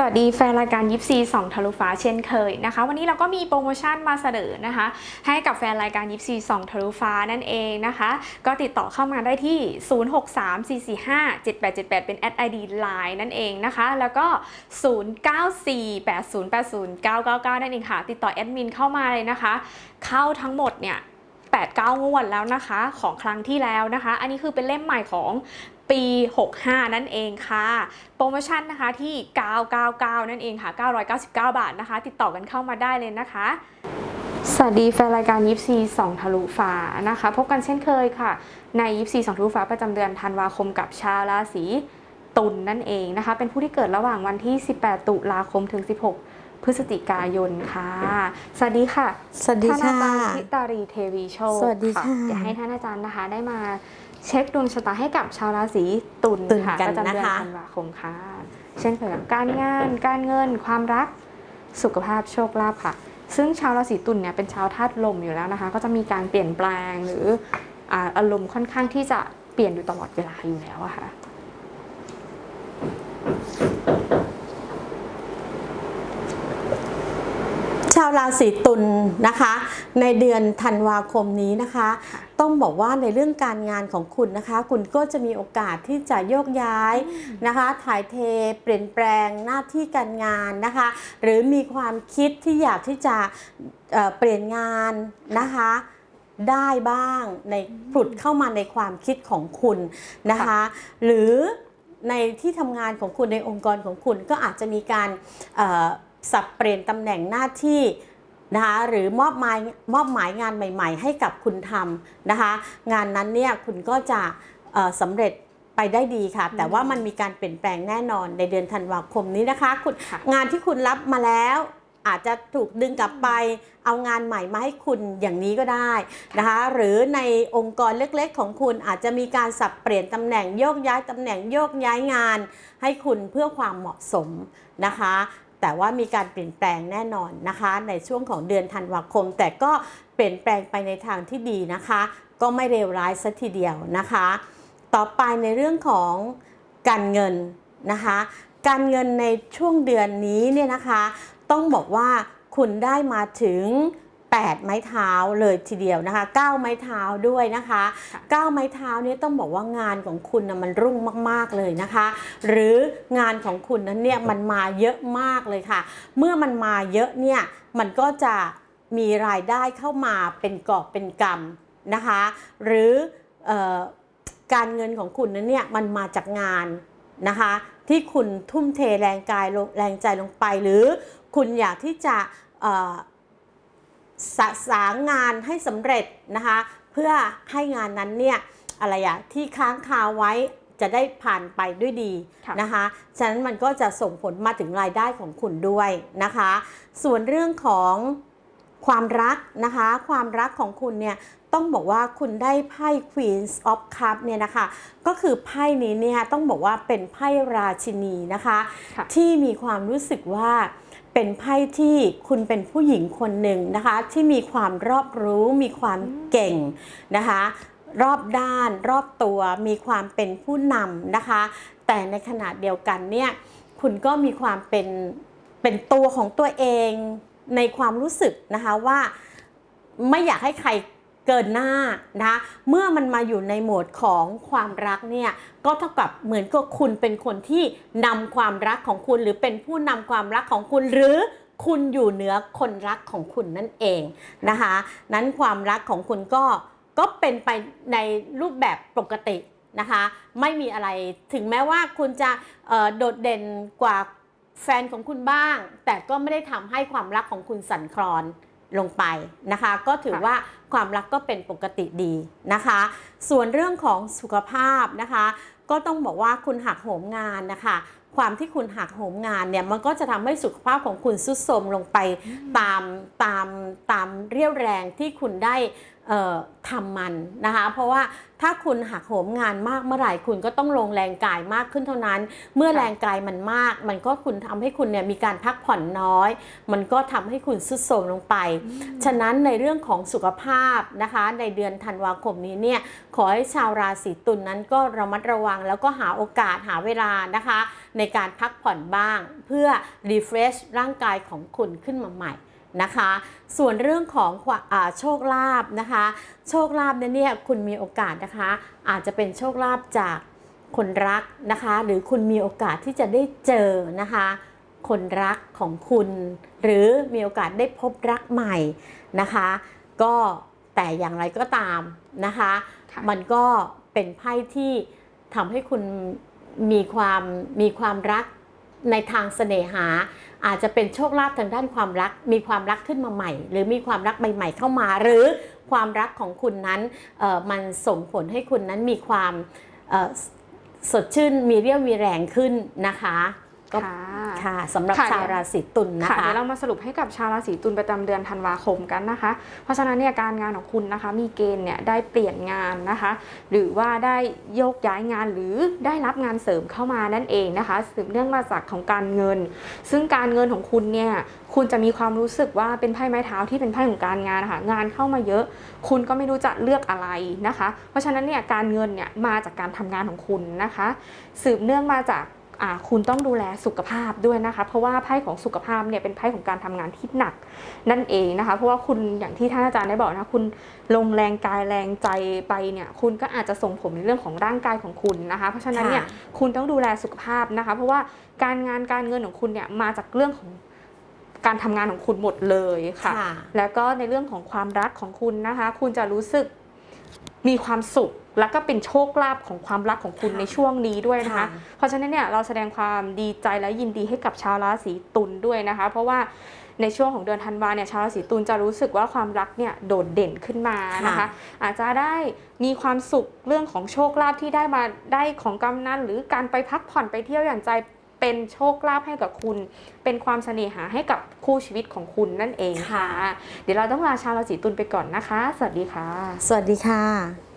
สวัสดีแฟนรายการยิปซีสองทะลุฟ้าเช่นเคยนะคะ วันนี้เราก็มีโปรโมชั่นมาเสนอนะคะ ให้กับแฟนรายการยิปซีสองทะลุฟ้านั่นเองนะคะ ก็ติดต่อเข้ามาได้ที่ 0634457878 เป็นแอด ID Line นั่นเองนะคะ แล้วก็ 0948080999 นั่นเองค่ะ ติดต่อแอดมินเข้ามาเลยนะคะ เข้าทั้งหมดเนี่ย8-9งวดแล้วนะคะของครั้งที่แล้วนะคะ อันนี้คือเป็นเล่มใหม่ของ ปี 65 นั่นเองค่ะ โปรโมชั่นนะคะที่ 999 นั่นเองค่ะ 999 บาทนะคะ ติดต่อกันเข้ามาได้เลยนะคะ สวัสดีแฟนรายการยิปซีสองทะลุฟ้านะคะ พบกันเช่นเคยค่ะ ในยิปซีสองทะลุฟ้าประจำเดือนธันวาคมกับชาวราศีตุลนนั่นเองนะคะ เป็นผู้ที่เกิดระหว่างวันที่ 18 ตุลาคมถึง 16พฤศจิกายนค่ะ สวัสดีค่ะ สวัสดีท่านค่ะอาจารย์ทิตารีเทวีโชคสวัสดีค่ะเดี๋ยวให้ท่านอาจารย์นะคะได้มา เช็คดวงชะตาให้กับชาวราศีตุลตุลค่ะกันประจำเดือนนะคะ ธันวาคมค่ะ เช่นเคยกับการงาน การเงิน ความรัก สุขภาพโชคลาภค่ะ ซึ่งชาวราศีตุลเนี่ยเป็นชาวธาตุลมอยู่แล้วนะคะ ก็จะมีการเปลี่ยนแปลงหรืออ่าอารมณ์ค่อนข้างที่จะเปลี่ยนอยู่ตลอดเวลาอยู่แล้วอะค่ะ ชาวราศีตุลนะคะ ในเดือนธันวาคมนี้นะคะ ต้องบอกว่าในเรื่องการงานของคุณนะคะ คุณก็จะมีโอกาสที่จะโยกย้ายนะคะ ถ่ายเทเปลี่ยนแปลงหน้าที่การงานนะคะ หรือมีความคิดที่อยากที่จะเเปลี่ยนงานนะคะได้บ้างในผุดเข้ามาในความคิดของคุณนะคะ หรือในที่ทำงานของคุณในองค์กรของคุณก็อาจจะมีการ สับเปลี่ยนตำแหน่งหน้าที่นะคะหรือมอบหมายมอบหมายงานใหม่ ๆ ให้กับคุณทำนะคะ งานนั้นเนี่ยคุณก็จะเอ่อสำเร็จไปได้ดีค่ะ แต่ว่ามันมีการเปลี่ยนแปลงแน่นอนในเดือนธันวาคมนี้นะคะคุณค่ะงานที่คุณรับมาแล้วอาจจะถูกดึงกลับไปเอางานใหม่มาให้คุณอย่างนี้ก็ได้นะคะหรือในองค์กรเล็กๆ ของคุณอาจจะมีการสับเปลี่ยนตำแหน่งโยกย้ายตำแหน่งโยกย้ายงาน ให้คุณเพื่อความเหมาะสมนะคะ แต่ว่ามีการเปลี่ยนแปลงแน่นอนนะคะ ในช่วงของเดือนธันวาคม แต่ก็เปลี่ยนแปลงไปในทางที่ดีนะคะ ก็ไม่เลวร้ายสัทีเดียวนะคะ ต่อไปในเรื่องของการเงินนะคะ การเงินในช่วงเดือนนี้เนี่ยนะคะ ต้องบอกว่าคุณได้มาถึง 8 ไม้เท้าเลยทีเดียวนะคะ 9 ไม้เท้าด้วยนะคะค่ะ9ไม้เท้าเนี่ยต้องบอกว่างานของคุณนะมันรุ่งมาก ๆเลยนะคะ หรืองานของคุณนั้นเนี่ยมันมาเยอะมากเลยค่ะ เมื่อมันมาเยอะเนี่ยมันก็จะมีรายได้เข้ามาเป็นกอบเป็นกำนะคะ หรือเออการเงินของคุณนั้นเนี่ยมันมาจากงานนะคะที่คุณทุ่มเทแรงกายลงแรงใจลงไป หรือคุณอยากที่จะเอ่อ สะสางงานให้สำเร็จนะคะ เพื่อให้งานนั้นเนี่ยอะไรอะที่ค้างคาไว้จะได้ผ่านไปด้วยดีค่ะนะคะ ฉะนั้นมันก็จะส่งผลมาถึงรายได้ของคุณด้วยนะคะ ส่วนเรื่องของความรักนะคะ ความรักของคุณเนี่ยต้องบอกว่าคุณได้ไพ่ Queens of Cup เนี่ยนะคะ ก็คือไพ่นี้เนี่ยต้องบอกว่าเป็นไพ่ราชินีนะคะค่ะที่มีความรู้สึกว่า เป็นไพ่ที่คุณเป็นผู้หญิงคนหนึ่งนะคะ ที่มีความรอบรู้ มีความเก่งนะคะ รอบด้านรอบตัวมีความเป็นผู้นำนะคะ แต่ในขณะเดียวกันเนี่ยคุณก็มีความเป็นเป็นตัวของตัวเองในความรู้สึกนะคะว่าไม่อยากให้ใคร เกินหน้านะเมื่อมันมาอยู่ในโหมดของความรักเนี่ยก็เท่ากับเหมือนกับคุณเป็นคนที่นำความรักของคุณหรือเป็นผู้นำความรักของคุณหรือคุณอยู่เหนือคนรักของคุณนั่นเองนะคะนั้นความรักของคุณก็ก็เป็นไปในรูปแบบปกตินะคะไม่มีอะไรถึงแม้ว่าคุณจะโดดเด่นกว่าแฟนของคุณบ้าง แต่ก็ไม่ได้ทำให้ความรักของคุณสั่นคลอน ลงไปนะคะ ก็ถือค่ะว่าความรักก็เป็นปกติดีนะคะ ส่วนเรื่องของสุขภาพนะคะ ก็ต้องบอกว่าคุณหักโหมงานนะคะความที่คุณหักโหมงานเนี่ยมันก็จะทำให้สุขภาพของคุณสุดโทรมลงไปตามตามตามเรี่ยวแรงที่คุณได้เอ่อ ทำมันนะคะ เพราะว่าถ้าคุณหักโหมงานมากเมื่อไหร่คุณก็ต้องลงแรงกายมากขึ้นเท่านั้น เมื่อค่ะแรงกายมันมาก มันก็คุณทำให้คุณเนี่ยมีการพักผ่อนน้อย มันก็ทำให้คุณสุดโทรมลงไป ฉะนั้นในเรื่องของสุขภาพนะคะ ในเดือนธันวาคมนี้เนี่ยขอให้ชาวราศีตุลนนั้นก็ระมัดระวังแล้วก็หาโอกาสหาเวลานะคะ ในการพักผ่อนบ้าง เพื่อ refresh ร่างกายของคุณขึ้นมาใหม่ นะคะ ส่วนเรื่องของความอ่าโชคลาภนะคะ โชคลาภเนี่ยเนี่ยคุณมีโอกาสนะคะ อาจจะเป็นโชคลาภจากคนรักนะคะ หรือคุณมีโอกาสที่จะได้เจอนะคะ คนรักของคุณ หรือมีโอกาสได้พบรักใหม่นะคะ ก็แต่อย่างไรก็ตามนะคะค่ะมันก็เป็นไพ่ที่ทำให้คุณมีความมีความรัก ในทางเสน่หา อาจจะเป็นโชคลาภทางด้านความรัก มีความรักขึ้นมาใหม่ หรือมีความรักใหม่ๆเข้ามา หรือความรักของคุณนั้นมันส่งผลให้คุณนั้นมีความสดชื่นมีเรี่ยวมีแรงขึ้นนะคะก็ ค่ะค่ะสำหรับค่ะชาวราศีตุลนะค่ะคะเดี๋ยวเรามาสรุปให้กับชาวราศีตุลประจำเดือนธันวาคมกันนะคะ เพราะฉะนั้นเนี่ยการงานของคุณนะคะมีเกณฑ์เนี่ยได้เปลี่ยนงานนะคะ หรือว่าได้โยกย้ายงานหรือได้รับงานเสริมเข้ามานั่นเองนะคะสืบเนื่องมาจากของการเงิน ซึ่งการเงินของคุณเนี่ยคุณจะมีความรู้สึกว่าเป็นไพ่ไม้เท้าที่เป็นไพ่ของการงานนะคะงานเข้ามาเยอะ คุณก็ไม่รู้จะเลือกอะไรนะคะ เพราะฉะนั้นเนี่ยการเงินเนี่ยมาจากการทำงานของคุณนะคะ สืบเนื่องมาจากอ่า คุณต้องดูแลสุขภาพด้วยนะคะ เพราะว่าไพ่ของสุขภาพเนี่ยเป็นไพ่ของการทำงานที่หนักนั่นเองนะคะ เพราะว่าคุณอย่างที่ท่านอาจารย์ได้บอกนะคุณลงแรงกายแรงใจไปเนี่ยคุณก็อาจจะส่งผลในเรื่องของร่างกายของคุณนะคะ เพราะฉะนั้นเนี่ยค่ะคุณต้องดูแลสุขภาพนะคะ เพราะว่าการงานการเงินของคุณเนี่ยมาจากเรื่องของการทำงานของคุณหมดเลยค่ะค่ะ แล้วก็ในเรื่องของความรักของคุณนะคะ คุณจะรู้สึก มีความสุขแล้วก็เป็นโชคลาภของความรักของคุณค่ะในช่วงนี้ด้วยนะคะค่ะเพราะฉะนั้นเนี่ยเราแสดงความดีใจและยินดีให้กับชาวราศีตุลด้วยนะคะ เพราะว่าในช่วงของเดือนธันวาเนี่ยชาวราศีตุลจะรู้สึกว่าความรักเนี่ยโดดเด่นขึ้นมานะคะค่ะอาจจะได้มีความสุขเรื่องของโชคลาภที่ได้มาได้ของกำนันหรือการไปพักผ่อนไปเที่ยวอย่างใจ เป็นโชคลาภให้กับคุณ เป็นความเสน่หาให้กับคู่ชีวิตของคุณนั่นเองค่ะ เดี๋ยวเราต้องลาชาวราศีตุลไปก่อนนะคะ สวัสดีค่ะ สวัสดีค่ะ